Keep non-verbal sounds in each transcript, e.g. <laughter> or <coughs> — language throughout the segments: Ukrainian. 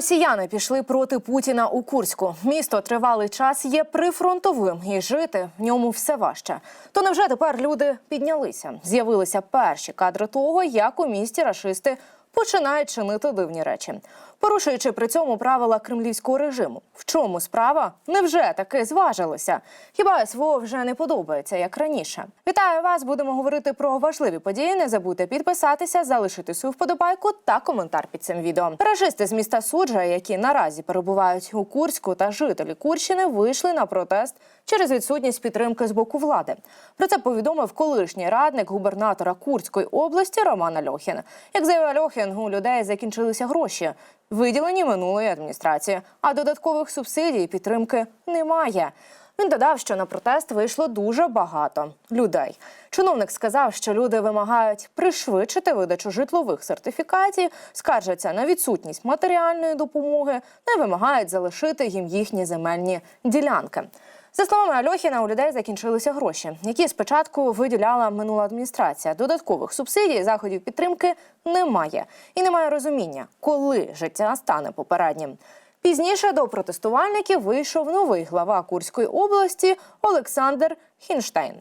Росіяни пішли проти Путіна у Курську. Місто тривалий час є прифронтовим і жити в ньому все важче. То невже тепер люди піднялися? З'явилися перші кадри того, як у місті рашисти починають чинити дивні речі, порушуючи при цьому правила кремлівського режиму. В чому справа? Невже таки зважилися? Хіба СВО вже не подобається як раніше? Вітаю вас! Будемо говорити про важливі події. Не забудьте підписатися, залишити свою вподобайку та коментар під цим відео. Рашисти з міста Суджа, які наразі перебувають у Курську, та жителі Курщини вийшли на протест через відсутність підтримки з боку влади. Про це повідомив колишній радник губернатора Курської області Роман Альохін. Як заявив Альохін, у людей закінчилися гроші, виділені минулої адміністрації, а додаткових субсидій підтримки немає. Він додав, що на протест вийшло дуже багато людей. Чиновник сказав, що люди вимагають пришвидшити видачу житлових сертифікатів, скаржаться на відсутність матеріальної допомоги, не вимагають залишити їм їхні земельні ділянки. За словами Альохіна, у людей закінчилися гроші, які спочатку виділяла минула адміністрація. Додаткових субсидій, заходів підтримки немає, і немає розуміння, коли життя стане попереднім. Пізніше до протестувальників вийшов новий глава Курської області Олександр Хінштейн.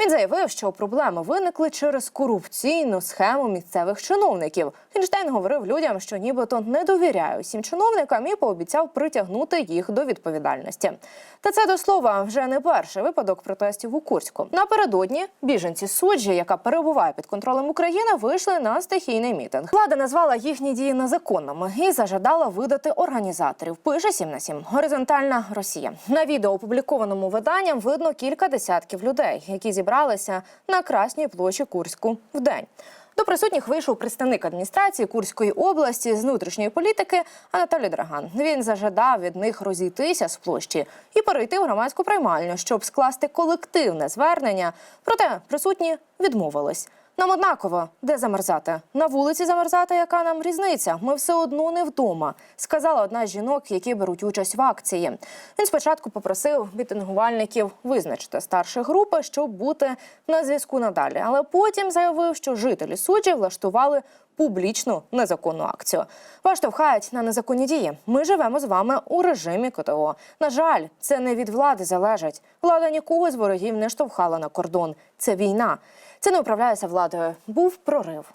Він заявив, що проблеми виникли через корупційну схему місцевих чиновників. Хінштейн говорив людям, що нібито не довіряє усім чиновникам і пообіцяв притягнути їх до відповідальності. Та це до слова вже не перший випадок протестів у Курську. Напередодні біженці суджі, яка перебуває під контролем України, вийшли на стихійний мітинг. Влада назвала їхні дії незаконними і зажадала видати організаторів. Пише 7 на 7. Горизонтальна Росія. На відео, опублікованому виданням, видно кілька десятків людей, які зібралися на Красній площі Курську в день. До присутніх вийшов представник адміністрації Курської області з внутрішньої політики Анатолій Драган. Він зажадав від них розійтися з площі і перейти в громадську приймальню, щоб скласти колективне звернення. Проте присутні відмовились. Нам однаково, де замерзати? На вулиці замерзати, яка нам різниця? Ми все одно не вдома, сказала одна з жінок, які беруть участь в акції. Він спочатку попросив мітингувальників визначити старші групи, щоб бути на зв'язку надалі. Але потім заявив, що жителі суджі влаштували публічну незаконну акцію. Вас штовхають на незаконні дії. Ми живемо з вами у режимі КТО. На жаль, це не від влади залежить. Влада нікого з ворогів не штовхала на кордон. Це війна. Це не управляється владою. Був прорив.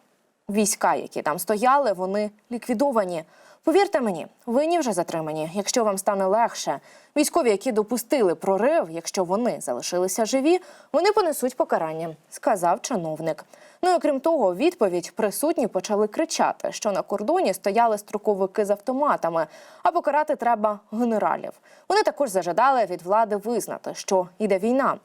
Війська, які там стояли, вони ліквідовані. Повірте мені, винні вже затримані, якщо вам стане легше. Військові, які допустили прорив, якщо вони залишилися живі, вони понесуть покарання, сказав чиновник. Ну і крім того, відповідь присутні почали кричати, що на кордоні стояли строковики з автоматами, а покарати треба генералів. Вони також зажадали від влади визнати, що йде війна.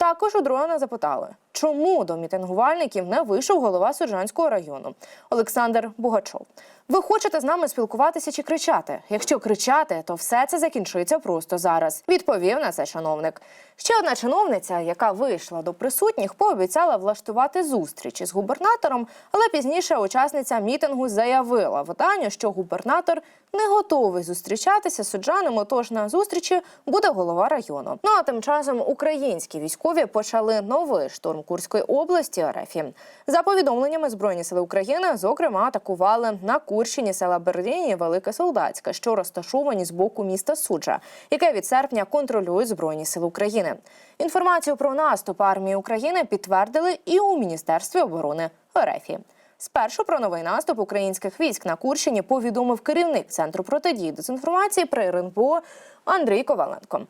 Також у дрона запитали, чому до мітингувальників не вийшов голова Суджанського району Олександр Бугачов. Ви хочете з нами спілкуватися чи кричати? Якщо кричати, то все це закінчиться просто зараз. Відповів на це чиновник. Ще одна чиновниця, яка вийшла до присутніх, пообіцяла влаштувати зустріч із губернатором, але пізніше учасниця мітингу заявила виданню, що губернатор не готовий зустрічатися з суджанами. Тож на зустрічі буде голова району. Ну а тим часом українські військові почали новий штурм Курської області РФ. За повідомленнями збройні сили України, зокрема, атакували на Курщині села Бердині і Велике Солдатське, що розташовані з боку міста Суджа, яке від серпня контролюють збройні сили України. Інформацію про наступ армії України підтвердили і у міністерстві оборони РФ. Спершу про новий наступ українських військ на Курщині повідомив керівник центру протидії дезінформації при РНБО Андрій Коваленко.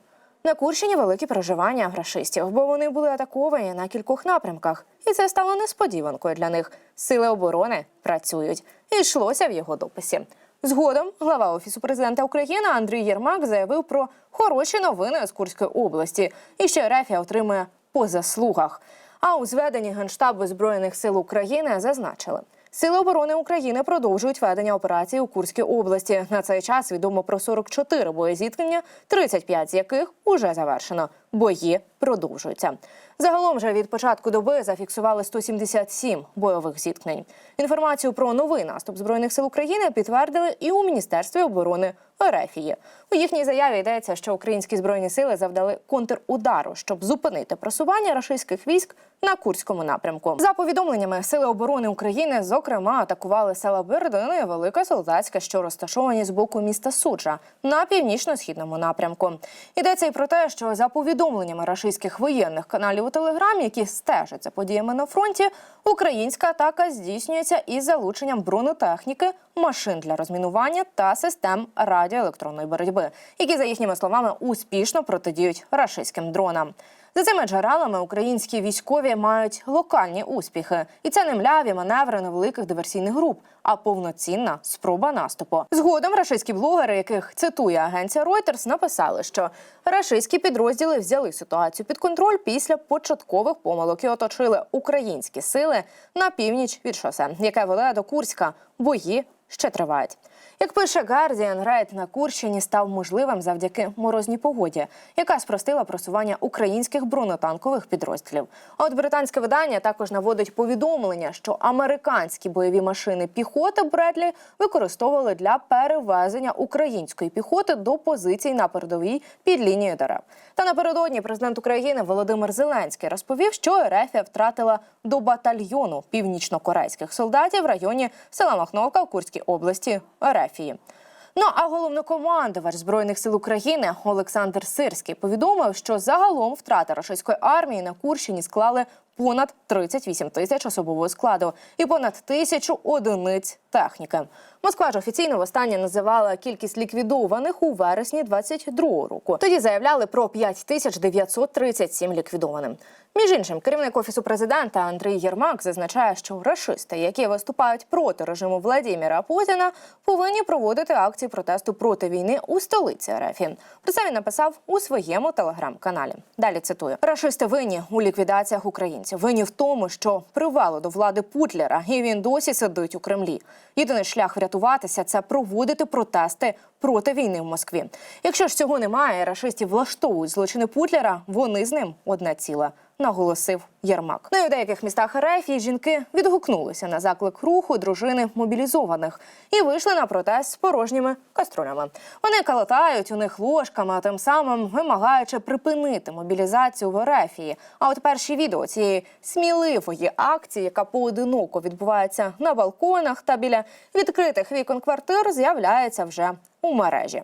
На Курщині великі переживання рашистів, бо вони були атаковані на кількох напрямках, і це стало несподіванкою для них. Сили оборони працюють. І йшлося в його дописі. Згодом глава офісу президента України Андрій Єрмак заявив про хороші новини з Курської області, і що Рефія отримує по заслугах. А у зведенні Генштабу збройних сил України зазначили. Сили оборони України продовжують ведення операції у Курській області. На цей час відомо про 44 боєзіткнення, 35 з яких уже завершено. Бої продовжуються. Загалом же від початку доби зафіксували 177 бойових зіткнень. Інформацію про новий наступ збройних сил України підтвердили і у міністерстві оборони Ерефії. У їхній заяві йдеться, що українські збройні сили завдали контрудару, щоб зупинити просування рашистських військ на курському напрямку. За повідомленнями Сили оборони України, зокрема, атакували села Бердина і Велика Солдатська, що розташовані з боку міста Суджа на північно-східному напрямку. Йдеться й про те, що за повідомленнями рашистських воєнних каналів у Телеграм, які стежать за подіями на фронті, українська атака здійснюється із залученням бронетехніки, машин для розмінування та систем радіоелектронної боротьби, які за їхніми словами успішно протидіють рашистським дронам. За цими джерелами українські військові мають локальні успіхи, і це не мляві маневри невеликих диверсійних груп, а повноцінна спроба наступу. Згодом рашистські блогери, яких цитує агенція Reuters, написали, що рашистські підрозділи взяли ситуацію під контроль після початкових помилок і оточили українські сили на північ від шосе, яке веде до Курська. Бої ще тривають. Як пише Guardian, рейд на Курщині став можливим завдяки морозній погоді, яка спростила просування українських бронетанкових підрозділів. От британське видання також наводить повідомлення, що американські бойові машини піхоти Бредлі використовували для перевезення української піхоти до позицій на передовій під лінією дерев. Та напередодні президент України Володимир Зеленський розповів, що Ерефія втратила до батальйону північно-корейських солдатів в районі села Махновка в Курській області Ерефії. Ну а головнокомандувач збройних сил України Олександр Сирський повідомив, що загалом втрати російської армії на Курщині склали понад 38 тисяч особового складу і понад тисячу одиниць техніки. Москва ж офіційно востаннє називала кількість ліквідованих у вересні 22-го року. Тоді заявляли про 5937 ліквідованим. Між іншим, керівник офісу президента Андрій Єрмак зазначає, що рашисти, які виступають проти режиму Владіміра Путіна, повинні проводити акції протесту проти війни у столиці РФ. Про це він написав у своєму телеграм-каналі. Далі цитую: рашисти винні у ліквідаціях українців. Винні в тому, що привели до влади Путлера, і він досі сидить у Кремлі. Єдиний шлях врятуватися це проводити протести проти війни в Москві. Якщо ж цього немає, рашистів влаштовують злочини Путлера, вони з ним одне ціле. Наголосив Єрмак. Ну і у деяких містах РФ жінки відгукнулися на заклик руху дружини мобілізованих і вийшли на протест з порожніми каструлями. Вони калатають у них ложками, а тим самим вимагаючи припинити мобілізацію в РФ. А от перші відео цієї сміливої акції, яка поодиноко відбувається на балконах та біля відкритих вікон квартир, з'являється вже у мережі.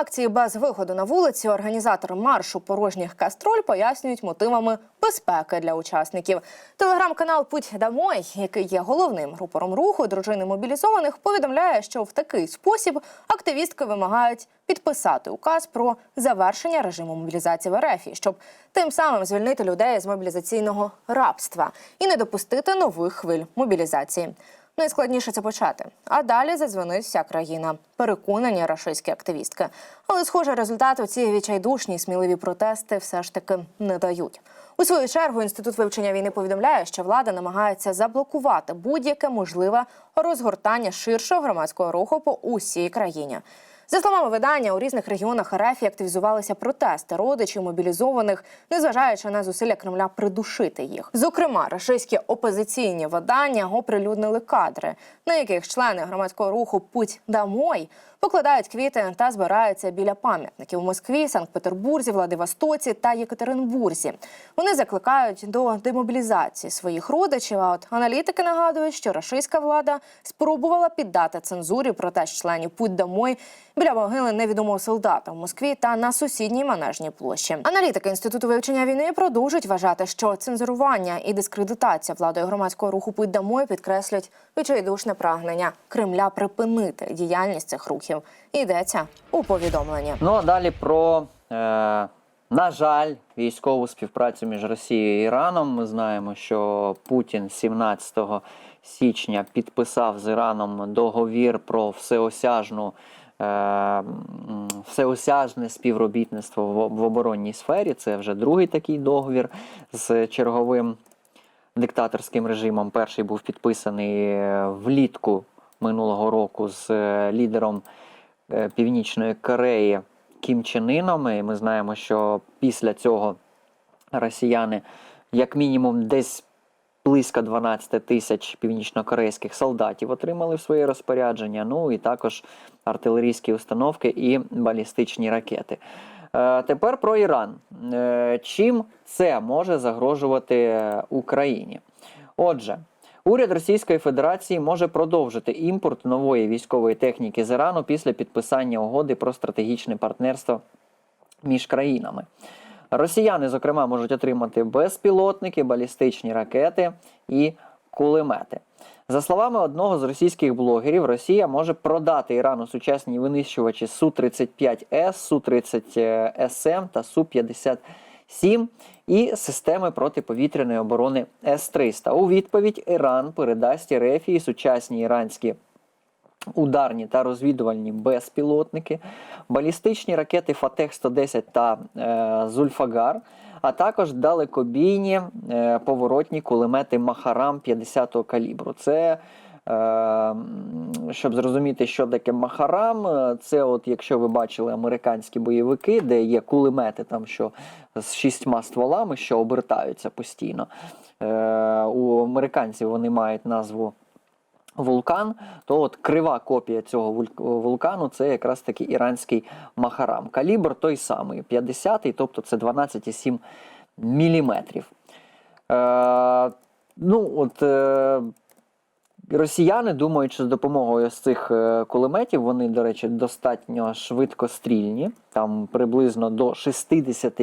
Акції без виходу на вулиці організатори маршу порожніх кастроль пояснюють мотивами безпеки для учасників. Телеграм-канал Путь Дамой, який є головним рупором руху дружини мобілізованих, повідомляє, що в такий спосіб активістки вимагають підписати указ про завершення режиму мобілізації в РФ, щоб тим самим звільнити людей з мобілізаційного рабства і не допустити нових хвиль мобілізації. Найскладніше це почати. А далі задзвонить вся країна. Переконані рашистські активістки. Але, схоже, результату ці відчайдушні, сміливі протести все ж таки не дають. У свою чергу інститут вивчення війни повідомляє, що влада намагається заблокувати будь-яке можливе розгортання ширшого громадського руху по усій країні. За словами видання, у різних регіонах РФ активізувалися протести родичів мобілізованих, незважаючи на зусилля Кремля придушити їх. Зокрема, рашистські опозиційні видання оприлюднили кадри, на яких члени громадського руху Путь дамой покладають квіти та збираються біля пам'ятників у Москві, Санкт-Петербурзі, Владивостоці та Єкатеринбурзі. Вони закликають до демобілізації своїх родичів. А от аналітики нагадують, що рашистська влада спробувала піддати цензурі протест членів Путь дамой біля могили невідомого солдата в Москві та на сусідній манежній площі. Аналітики інституту вивчення війни продовжують вважати, що цензурування і дискредитація владою громадського руху Путь дамой підкреслюють відчайдушне прагнення Кремля припинити діяльність цих рухів. Йдеться у повідомленні. Ну а далі про, е, на жаль, військову співпрацю між Росією і Іраном. Ми знаємо, що Путін 17 січня підписав з Іраном договір про всеосяжну е, всеосяжне співробітництво в, в оборонній сфері. Це вже другий такий договір з черговим диктаторським режимом. Перший був підписаний е, влітку минулого року з е, лідером е, Північної Кореї Кім Чен Іном. І ми знаємо, що після цього росіяни, як мінімум, десь близько 12 тисяч північнокорейських солдатів отримали в своє розпорядження. Ну і також артилерійські установки і балістичні ракети. Е, Тепер про Іран. Чим це може загрожувати Україні? Отже, уряд Російської Федерації може продовжити імпорт нової військової техніки з Ірану після підписання угоди про стратегічне партнерство між країнами. Росіяни, зокрема, можуть отримати безпілотники, балістичні ракети і кулемети. За словами одного з російських блогерів, Росія може продати Ірану сучасні винищувачі Су-35С, Су-30СМ та Су-57 і системи протиповітряної оборони С-300. У відповідь Іран передасть Ерефії сучасні іранські ударні та розвідувальні безпілотники, балістичні ракети Фатех-110 та е, Зульфагар, а також далекобійні е, поворотні кулемети Махарам 50-го калібру. Це щоб зрозуміти, що таке Махарам, е, це от якщо ви бачили американські бойовики, де є кулемети там, що з шістьма стволами, що обертаються постійно. Е, у американців вони мають назву вулкан, то от крива копія цього вулкану це якраз таки іранський Махарам. Калібр той самий, 50-й, тобто це 12,7 міліметрів. Е, ну, от, е, росіяни думають, що з допомогою ось цих е, кулеметів, вони, до речі, достатньо швидкострільні, там приблизно до 60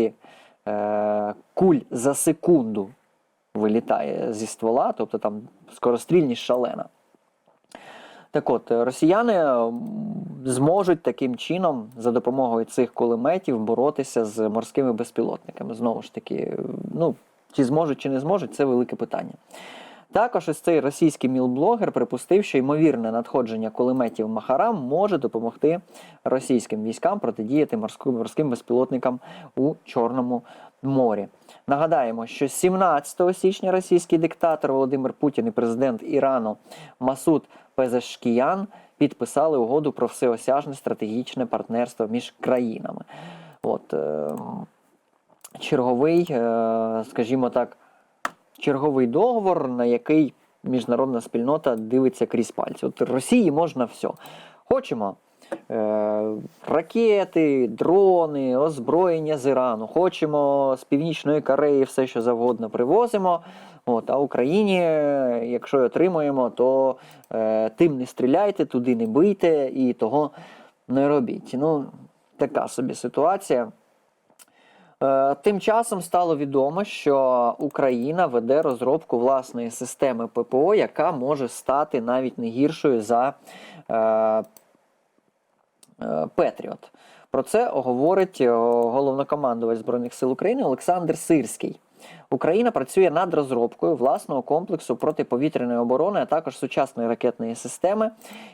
е, куль за секунду вилітає зі ствола, тобто там скорострільність шалена. Так от, е, росіяни зможуть таким чином за допомогою цих кулеметів боротися з морськими безпілотниками. Знову ж таки, е, ну, чи зможуть, чи не зможуть, це велике питання. Також ось цей російський мілблогер припустив, що ймовірне надходження кулеметів Махарам може допомогти російським військам протидіяти морським безпілотникам у Чорному морі. Нагадаємо, що 17 січня російський диктатор Володимир Путін і президент Ірану Масуд Пезешкіян підписали угоду про всеосяжне стратегічне партнерство між країнами. От, е, черговий, скажімо так, черговий договор, на який міжнародна спільнота дивиться крізь пальці. От Росії можна все. Хочемо е, ракети, дрони, озброєння з Ірану. Хочемо з Північної Кореї все, що завгодно привозимо. От, а Україні, е, якщо отримуємо, то е, тим не стріляйте, туди не бийте і того не робіть. Ну, така собі ситуація. Е, Тим часом стало відомо, що Україна веде розробку власної системи ППО, яка може стати навіть не гіршою за е, е, Петріот. Про це говорить головнокомандувач Збройних сил України Олександр Сирський. Україна працює над розробкою власного комплексу протиповітряної оборони, а також сучасної ракетної системи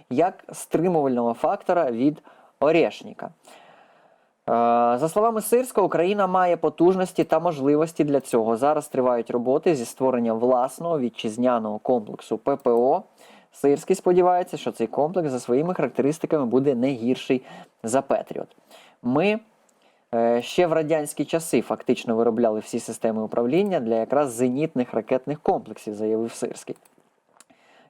як стримувального фактора від Орешника. Е, За словами Сирського, Україна має потужності та можливості для цього. Зараз тривають роботи зі створення власного вітчизняного комплексу ППО. Сирський сподівається, що цей комплекс за своїми характеристиками буде не гірший за Петріот. Ми е, ще в радянські часи фактично виробляли всі системи управління для якраз зенітних ракетних комплексів, заявив Сирський.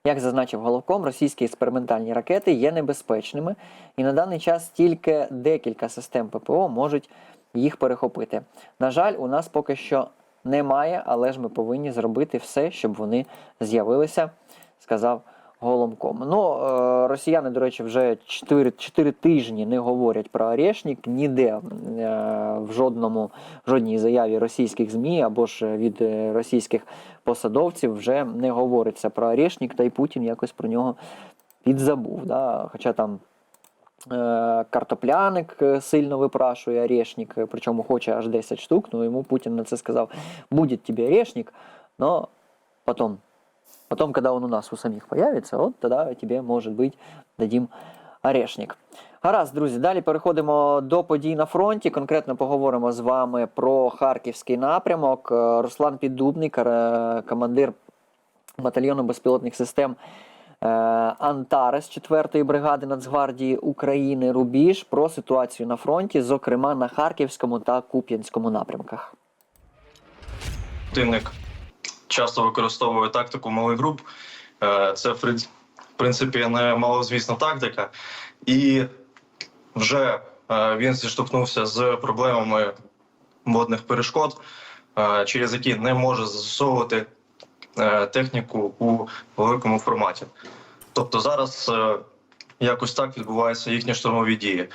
Як зазначив головком, російські експериментальні ракети є небезпечними, і на даний час тільки декілька систем ППО можуть їх перехопити. На жаль, у нас поки що немає, але ж ми повинні зробити все, щоб вони з'явилися, сказав Голомком. Ну, е, росіяни, до речі, вже 4, 4 тижні не говорять про Орешник, ніде е, в жодному в жодній заяві російських ЗМІ або ж від е, російських посадовців вже не говориться про Орешник, та й Путін якось про нього підзабув. Да? Хоча там картопляник сильно випрашує Орешник, причому хоче аж 10 штук, ну йому Путін на це сказав: буде тобі Орешник, но потом Потом, когда он у нас у самих появится, вот тогда тебе, может быть, дадим орешник. Гаразд, друзі, далі переходимо до подій на фронті. Конкретно поговоримо з вами про харківський напрямок. Е, Руслан Піддубний, командир батальйону безпілотних систем е, Антарес 4-ї бригади Нацгвардії України Рубіж про ситуацію на фронті, зокрема на Харківському та Куп'янському напрямках. противник часто використовує тактику малих груп. Е, Це в принципі не малозвісна тактика, і вже е, він зіштовхнувся з проблемами водних перешкод, е, через які не може застосовувати техніку у великому форматі. Тобто зараз якось так відбуваються їхні штурмові дії.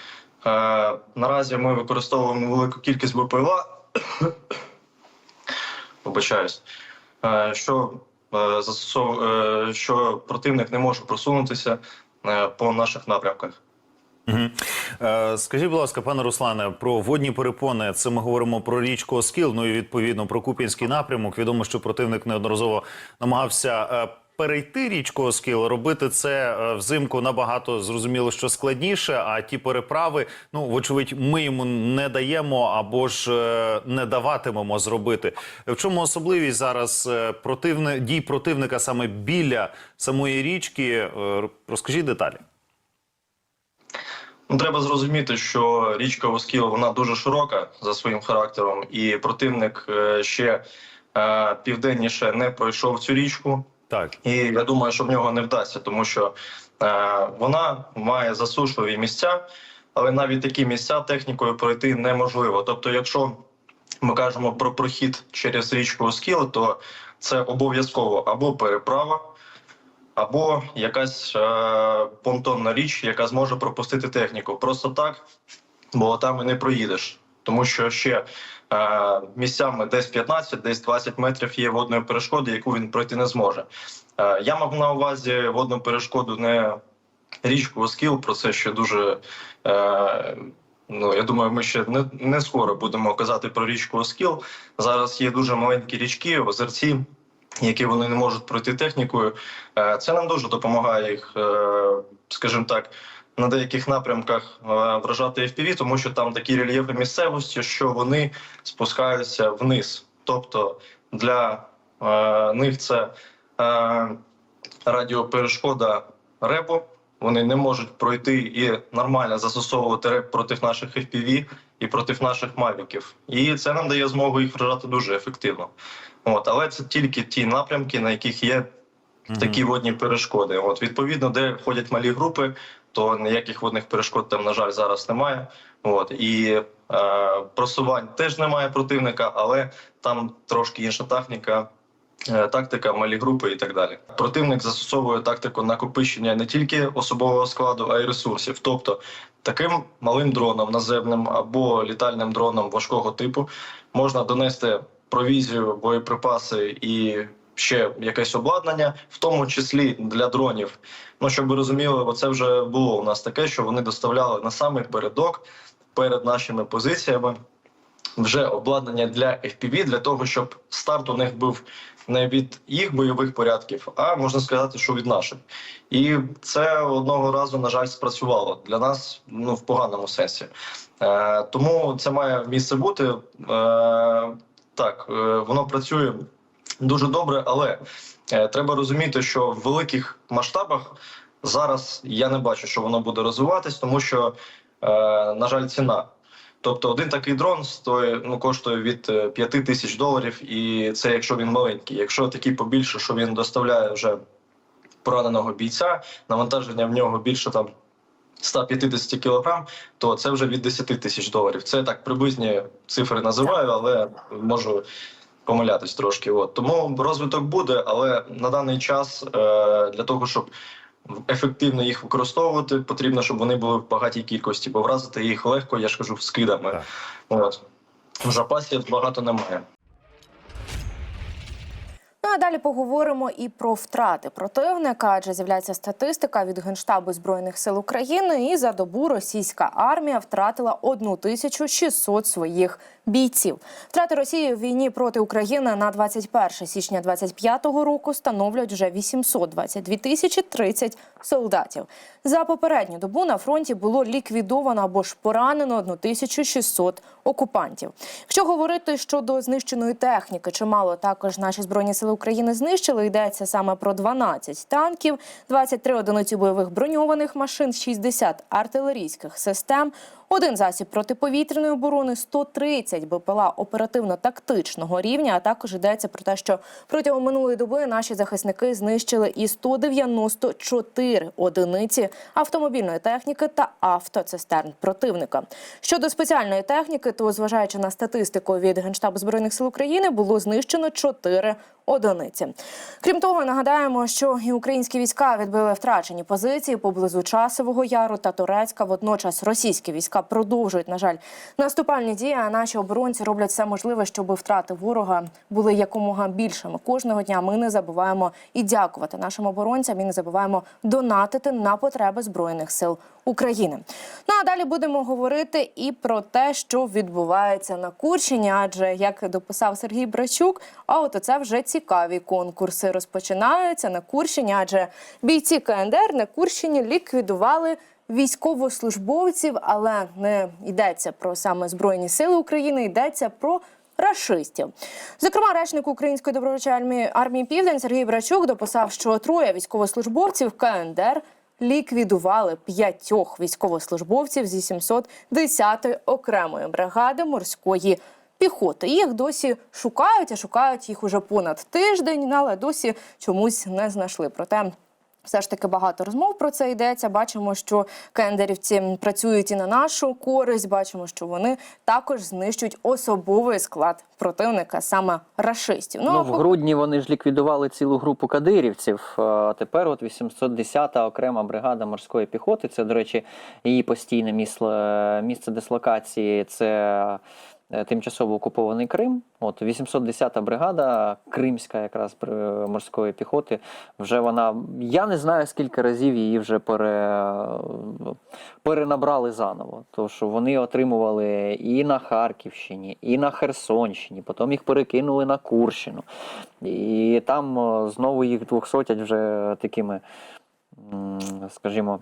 Наразі ми використовуємо велику кількість БПЛА, <coughs> вибачаюсь, е, що е, застосов... е, що противник не може просунутися е, по наших напрямках. Е, Скажіть, будь ласка, пане Руслане, про водні перепони. Це ми говоримо про річку Оскіл, ну і відповідно про Куп'янський напрямок. Відомо, що противник неодноразово намагався е, перейти річку Оскіл. Робити це е, взимку набагато зрозуміло, що складніше. А ті переправи, ну вочевидь, ми йому не даємо або ж е, не даватимемо зробити. В чому особливість зараз е, противни... дій противника саме біля самої річки? Розкажіть деталі. Ну, треба зрозуміти, що річка Оскіл вона дуже широка за своїм характером, і противник ще південніше не пройшов цю річку. Так. І я думаю, що в нього не вдасться, тому що е, вона має засушливі місця, але навіть такі місця технікою пройти неможливо. Тобто, якщо ми кажемо про прохід через річку Оскіл, то це обов'язково або переправа, або якась е, понтонна річ, яка зможе пропустити техніку. Просто так, бо там і не проїдеш. Тому що ще е, місцями десь 15, десь 20 метрів є водної перешкоди, яку він пройти не зможе. Е, я мав на увазі водну перешкоду не річку Оскіл, про це ще дуже. Е, Ну, я думаю, ми ще не, не скоро будемо казати про річку Оскіл. Зараз є дуже маленькі річки, озерці, які вони не можуть пройти технікою. Е, Це нам дуже допомагає їх, е, скажімо так, на деяких напрямках е, вражати FPV, тому що там такі рельєфи місцевості, що вони спускаються вниз. Тобто для е, них це е, радіоперешкода репо. Вони не можуть пройти і нормально застосовувати реп проти наших FPV і проти наших мавіків. І це нам дає змогу їх вражати дуже ефективно. От, але це тільки ті напрямки, на яких є такі водні перешкоди. От відповідно, де ходять малі групи, то ніяких водних перешкод там, на жаль, зараз немає. От і е, просувань теж немає противника, але там трошки інша техніка. е, Тактика, малі групи і так далі. Противник застосовує тактику накопичення не тільки особового складу, а й ресурсів. Тобто таким малим дроном наземним або літальним дроном важкого типу можна донести провізію, боєприпаси і ще якесь обладнання, в тому числі для дронів. Ну щоб ви розуміли, оце вже було у нас таке, що вони доставляли на самий передок перед нашими позиціями вже обладнання для FPV, для того, щоб старт у них був не від їх бойових порядків, а можна сказати, що від наших. І це одного разу, на жаль, спрацювало для нас ну, в поганому сенсі. Е, тому це має місце бути. Е, так, е, воно працює дуже добре, але е, треба розуміти, що в великих масштабах зараз я не бачу, що воно буде розвиватись, тому що, е, на жаль, ціна. Тобто один такий дрон стоїть, ну, коштує від е, 5 тисяч доларів, і це якщо він маленький. Якщо такий побільше, що він доставляє вже пораненого бійця, навантаження в нього більше там 150 кілограм, то це вже від 10 тисяч доларів. Це так приблизні цифри називаю, але можу помилятись трошки. От тому розвиток буде, але на даний час е, для того, щоб ефективно їх використовувати, потрібно, щоб вони були в багатій кількості, бо вразити їх легко, я ж кажу, скидами. Так. От в запасі багато немає. Ну, а далі поговоримо і про втрати противника, адже з'являється статистика від Генштабу збройних сил України. І за добу російська армія втратила 1600 своїх бійців. Втрати Росії в війні проти України на 21 січня 2025 року становлять вже 822 тисячі 30 солдатів. За попередню добу на фронті було ліквідовано або ж поранено 1600 окупантів. Якщо говорити щодо знищеної техніки, чимало також наші збройні сили України знищили. Йдеться саме про 12 танків, 23 одиниці бойових броньованих машин, 60 артилерійських систем. Один засіб протиповітряної оборони, 130 БПЛА оперативно-тактичного рівня. А також йдеться про те, що протягом минулої доби наші захисники знищили і 194 одиниці автомобільної техніки та автоцистерн противника. Щодо спеціальної техніки, то зважаючи на статистику від Генштабу збройних сил України, було знищено 4 одиниці. Крім того, нагадаємо, що і українські війська відбили втрачені позиції поблизу Часового Яру та Турецька. Водночас російські війська продовжують, на жаль, наступальні дії. А наші оборонці роблять все можливе, щоб втрати ворога були якомога більшими. Кожного дня ми не забуваємо і дякувати нашим оборонцям. І не забуваємо донатити на потреби збройних сил України. Ну а далі будемо говорити і про те, що відбувається на Курщині. Адже як дописав Сергій Брачук, а от це вже цікаві конкурси розпочинаються на Курщині, адже бійці КНДР на Курщині ліквідували. Військовослужбовців, але не йдеться про саме збройні сили України, йдеться про рашистів. Зокрема, речник української добровольчої армії Південь Сергій Брачук дописав, що троє військовослужбовців КНДР ліквідували п'ятьох військовослужбовців зі 710-ї окремої бригади морської піхоти. Їх досі шукають, а шукають їх уже понад тиждень, але досі чомусь не знайшли. Проте все ж таки багато розмов про це йдеться. Бачимо, що кендерівці працюють і на нашу користь. Бачимо, що вони також знищують особовий склад противника, саме рашистів. Ну, а в грудні вони ж ліквідували цілу групу кадирівців. А тепер от 810-та окрема бригада морської піхоти. Це, до речі, її постійне місце, місце дислокації. Це тимчасово окупований Крим. От 810-та бригада Кримська, якраз морської піхоти. Вже вона. Я не знаю, скільки разів її вже пере, перенабрали заново. Тому що вони отримували і на Харківщині, і на Херсонщині, потім їх перекинули на Курщину. І там знову їх двохсотять вже такими, скажімо,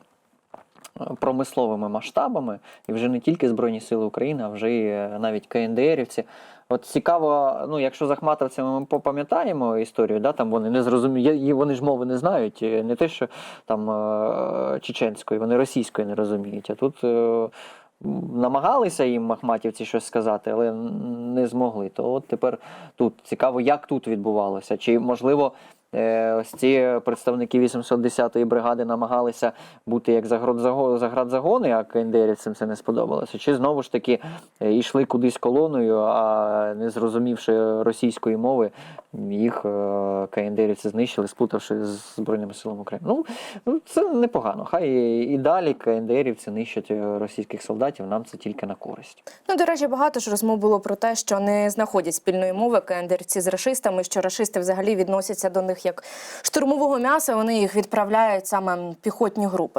промисловими масштабами, і вже не тільки Збройні Сили України, а вже і е, навіть КНДРівці. От цікаво, ну якщо з Ахматовцями ми попам'ятаємо історію, да, там вони не зрозуміють, вони ж мови не знають, не те, що там е, чеченської, вони російської не розуміють. А тут е, намагалися їм ахматівці щось сказати, але не змогли. То от тепер тут цікаво, як тут відбувалося. Чи можливо ось ці представники 810-ї бригади намагалися бути як заградзаго- заградзагони, а КНДРівцям це не сподобалося. Чи знову ж таки е, йшли кудись колоною, а не зрозумівши російської мови, їх е, КНДРівці знищили, сплутавши з Збройними силами України. Ну, ну це непогано. Хай і, далі КНДРівці нищать е, російських солдатів, нам це тільки на користь. Ну, до речі, багато ж розмов було про те, що не знаходять спільної мови кендерці з рашистами, що рашисти взагалі відносяться до них як штурмового м'яса. Вони їх відправляють саме піхотні групи.